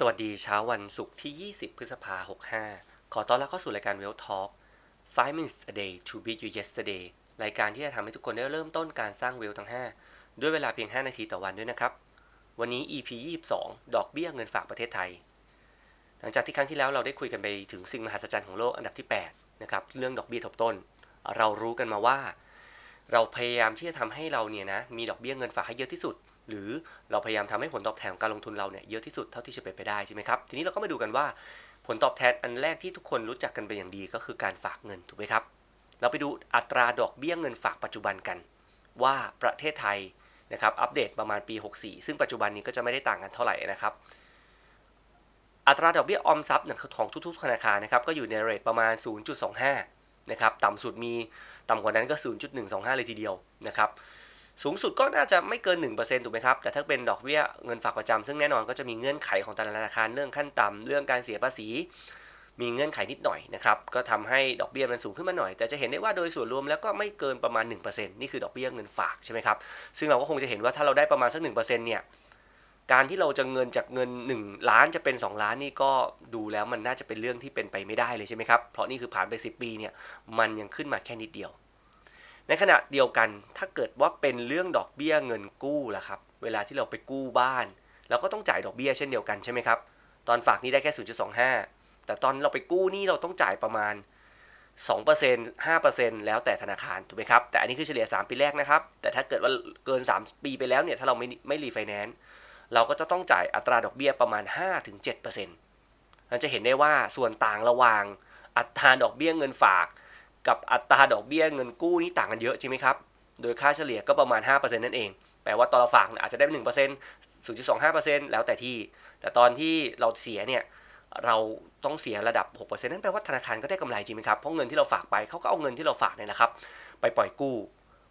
สวัสดีเช้าวันศุกร์ที่ 20 พฤษภาคม 65 ขอต้อนรับเข้าสู่รายการ Well Talk 5 minutes a day to beat you yesterday รายการที่จะทำให้ทุกคนได้เริ่มต้นการสร้างเวลทั้ง 5 ด้วยเวลาเพียง 5 นาทีต่อวันด้วยนะครับ วันนี้ EP 22 ดอกเบี้ยเงินฝากประเทศไทย หลังจากที่ครั้งที่แล้วเราได้คุยกันไปถึงสิ่งมหัศจรรย์ของโลกอันดับที่ 8 นะครับ เรื่องดอกเบี้ยทบต้น เรารู้กันมาว่า เราพยายามที่จะทำให้เราเนี่ยนะ มีดอกเบี้ยเงินฝากให้เยอะที่สุด หรือเราพยายามทำให้ผลตอบแทนของการลงทุนเราเนี่ยเยอะที่สุดเท่าที่จะเป็นไปได้ใช่ไหมครับ ทีนี้เราก็มาดูกันว่าผลตอบแทนอันแรกที่ทุกคนรู้จักกันเป็นอย่างดีก็คือการฝากเงินถูกไหมครับ เราไปดูอัตราดอกเบี้ยเงินฝากปัจจุบันกัน ว่าประเทศไทยนะครับอัปเดตประมาณปี 64 ซึ่งปัจจุบันนี้ก็จะไม่ได้ต่างกันเท่าไหร่นะครับ อัตราดอกเบี้ยออมทรัพย์ของทุกๆธนาคารนะครับก็อยู่ในเรทประมาณ 0.25นะครับต่ำสุดมีต่ำกว่านั้นก็ 0.125 เลยทีเดียวนะครับ สูงสุดก็น่าจะไม่เกิน 1%ถูกไหมครับ แต่ถ้าเป็นดอกเบี้ยเงินฝากประจำซึ่งแน่นอนก็จะมีเงื่อนไขของแต่ละธนาคารเรื่องขั้นต่ำเรื่องการเสียภาษี มีเงื่อนไขนิดหน่อยนะครับ ก็ทำให้ดอกเบี้ยมันสูงขึ้นมาหน่อย แต่จะเห็นได้ว่าโดยส่วนรวมแล้วก็ไม่เกินประมาณ 1%นี่คือดอกเบี้ยเงินฝากใช่ไหมครับ ซึ่งเราก็คงจะเห็นว่าถ้าเราได้ประมาณสัก1%เนี่ย การที่เราจะเงินจากเงิน 1 ล้านจะเป็น 2 ล้านนี่ก็ดูแล้วมันน่าจะเป็นเรื่องที่เป็นไปไม่ได้เลยใช่ไหมครับ เพราะนี่คือผ่านไป 10 ปีเนี่ยมันยังขึ้นมาแค่นิดเดียว ในขณะเดียวกันถ้าเกิดว่าเป็นเรื่องดอกเบี้ยเงินกู้ล่ะครับ เวลาที่เราไปกู้บ้าน เราก็ต้องจ่ายดอกเบี้ยเช่นเดียวกันใช่ไหมครับ ตอนฝากนี่ได้แค่ 0.25 แต่ตอนเราไปกู้นี่เราต้องจ่ายประมาณ 2% 5%แล้วแต่ธนาคารถูกไหมครับ แต่อันนี้คือเฉลี่ย 3 ปีแรกนะครับ แต่ถ้าเกิดว่าเกิน 3 ปีไปแล้วเนี่ย ถ้าเราไม่ไม่รีไฟแนนซ์เราก็จะต้องจ่ายอัตราดอกเบี้ยประมาณ 5-7%เราจะเห็นได้ว่าส่วนต่างระหว่างอัตราดอกเบี้ยเงินฝาก กับอัตราดอกเบี้ยเงินกู้นี่ต่างกันเยอะจริงไหมครับ โดยค่าเฉลี่ยก็ประมาณ 5%นั่นเอง แปลว่าตอนเราฝากอาจจะได้ 1% 0.25%แล้วแต่ที่ แต่ตอนที่เราเสียเนี่ยเราต้องเสียระดับ 6%นั่นแปลว่าธนาคารก็ได้กำไรจริงไหมครับ เพราะเงินที่เราฝากไปเขาก็เอาเงินที่เราฝากเนี่ยนะครับ ไปปล่อยกู้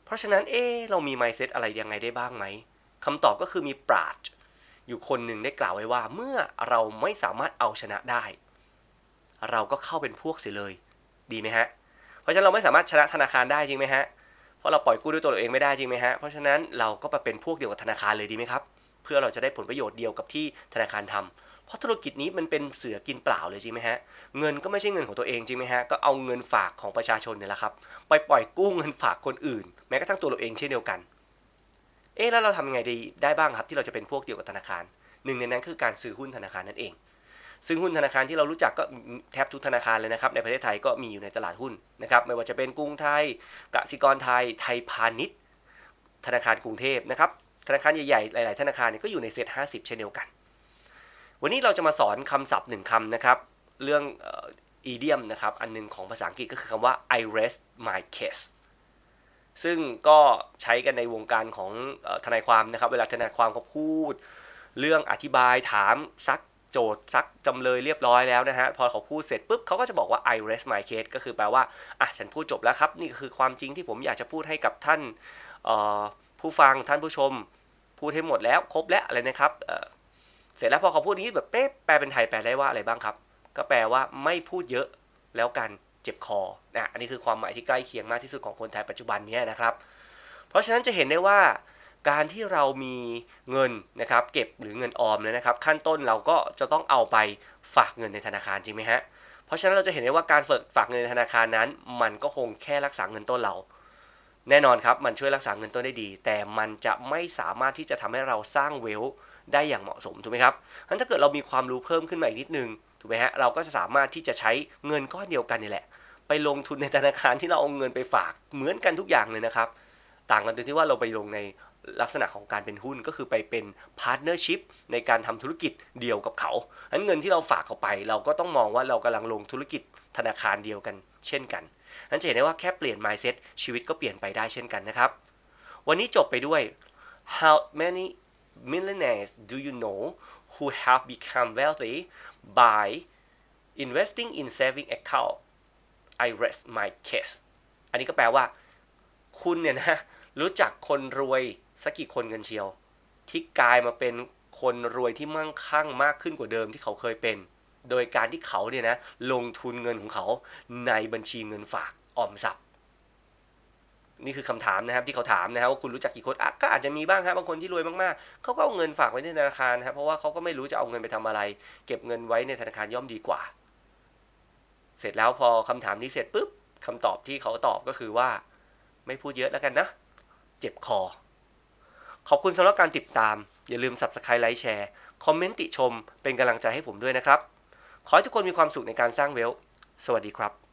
เพราะฉะนั้นเอ๊เรามี mindset อะไรยังไงได้บ้างไหมคำตอบก็คือมีปราดอยู่คนหนึ่งได้กล่าวไว้ว่า เมื่อเราไม่สามารถเอาชนะได้ เราก็เข้าเป็นพวกเสียเลย ดีไหมฮะ เพราะฉะนั้นเราไม่สามารถชนะธนาคารได้จริงไหมฮะเพราะเราปล่อยกู้ด้วยตัวเราเองไม่ได้จริงไหมฮะเพราะฉะนั้นเราก็ไปเป็นพวกเดียวกับธนาคารเลยดีไหมครับ เพื่อเราจะได้ผลประโยชน์เดียวกับที่ธนาคารทำเพราะธุรกิจนี้มันเป็นเสือกินเปล่าเลยจริงไหมฮะเงินก็ไม่ใช่เงินของตัวเองจริงไหมฮะก็เอาเงินฝากของประชาชนเนี่ยแหละครับไปปล่อยกู้เงินฝากคนอื่น แม้กระทั่งตัวเราเองเช่นเดียวกันเอ๊ะแล้วเราทำยังไงดีได้บ้างครับที่เราจะเป็นพวกเดียวกับธนาคารหนึ่งในนั้นคือการซื้อหุ้นธนาคารนั่นเอง ซึ่งหุ้นธนาคารที่เรารู้จักก็แทบทุกธนาคารเลยนะครับในประเทศไทยก็มีอยู่ในตลาดหุ้นนะครับไม่ว่าจะเป็นกรุงไทยกสิกรไทยไทยพาณิชย์ ธนาคารกรุงเทพนะครับธนาคารใหญ่ๆหลายๆ ธนาคารเนี่ยก็อยู่ในเซ็ต50เช่นเดียวกัน วันนี้เราจะมาสอนคำศัพท์หนึ่งคำนะครับเรื่องอีเดียมนะครับอันหนึงของภาษาอังกฤษก็คือคำว่า I rest my case ซึ่งก็ใช้กันในวงการของทนายความนะครับ เวลาทนายความเขาพูด เรื่องอธิบายถามซัก โจทย์ซักจำเลยเรียบร้อยแล้วนะฮะ พอเขาพูดเสร็จปุ๊บเขาก็จะบอกว่า I rest my case ก็คือแปลว่า อะ ฉันพูดจบแล้วครับ นี่คือความจริงที่ผมอยากจะพูดให้กับท่านผู้ฟังท่านผู้ชม พูดให้หมดแล้วครบแล้วอะไรนะครับเเสร็จแล้วพอเขาพูดนี้แบบเป๊ะแปลเป็นไทยแปลได้ว่าอะไรบ้างครับ ก็แปลว่าไม่พูดเยอะแล้วกันเจ็บคอนะอันนี้คือความหมายที่ใกล้เคียงมากที่สุดของคนไทยปัจจุบันนี้นะครับ เพราะฉะนั้นจะเห็นได้ว่า การที่เรามีเงินนะครับเก็บหรือเงินออมเนี่ยนะครับ ขั้นต้นเราก็จะต้องเอาไปฝากเงินในธนาคารจริงไหมฮะเพราะฉะนั้นเราจะเห็นได้ว่าการฝึกฝากเงินในธนาคารนั้น มันก็คงแค่รักษาเงินต้นเรา แน่นอนครับมันช่วยรักษาเงินต้นได้ดี แต่มันจะไม่สามารถที่จะทำให้เราสร้างเวลได้อย่างเหมาะสมถูกไหมครับงั้นถ้าเกิดเรามีความรู้เพิ่มขึ้นมาอีกนิดนึงถูกไหมฮะเราก็จะสามารถที่จะใช้เงินก้อนเดียวกันนี่แหละ ไปลงทุนในธนาคารที่เราเอาเงินไปฝากเหมือนกันทุกอย่างเลยนะครับ ต่างกันตรงที่ว่าเราไปลงในลักษณะของการเป็นหุ้นก็คือไปเป็นพาร์ทเนอร์ชิพในการทำธุรกิจเดียวกับเขาอันเงินที่เราฝากเขาไป เราก็ต้องมองว่าเรากำลังลงธุรกิจธนาคารเดียวกัน เช่นกันนั้นจะเห็นได้ว่าแค่เปลี่ยน mindset ชีวิตก็เปลี่ยนไปได้เช่นกันนะครับ วันนี้จบไปด้วย how many millionaires do you know who have become wealthy by investing in saving account I rest my case อันนี้ก็แปลว่า คุณเนี่ยนะ รู้จักคนรวยสักกี่คนกันเชียว ที่กลายมาเป็นคนรวยที่มั่งคั่งมากขึ้นกว่าเดิมที่เขาเคยเป็น โดยการที่เขาเนี่ยนะลงทุนเงินของเขาในบัญชีเงินฝากออมทรัพย์ นี่คือคำถามนะครับที่เขาถามนะครับว่าคุณรู้จักกี่คนก็อาจจะมีบ้างครับบางคนที่รวยมากๆเขาก็เอาเงินฝากไว้ในธนาคารนะครับเพราะว่าเขาก็ไม่รู้จะเอาเงินไปทำอะไร เก็บเงินไว้ในธนาคารย่อมดีกว่า เสร็จแล้วพอคำถามนี้เสร็จปุ๊บคำตอบที่เขาตอบก็คือว่า ไม่พูดเยอะแล้วกันนะ จ็บคอ ขอบคุณสำหรับการติดตาม อย่าลืม subscribe ไลค์แชร์คอมเมนต์ติชมเป็นกำลังใจให้ผมด้วยนะครับ ขอให้ทุกคนมีความสุขในการสร้างเวล สวัสดีครับ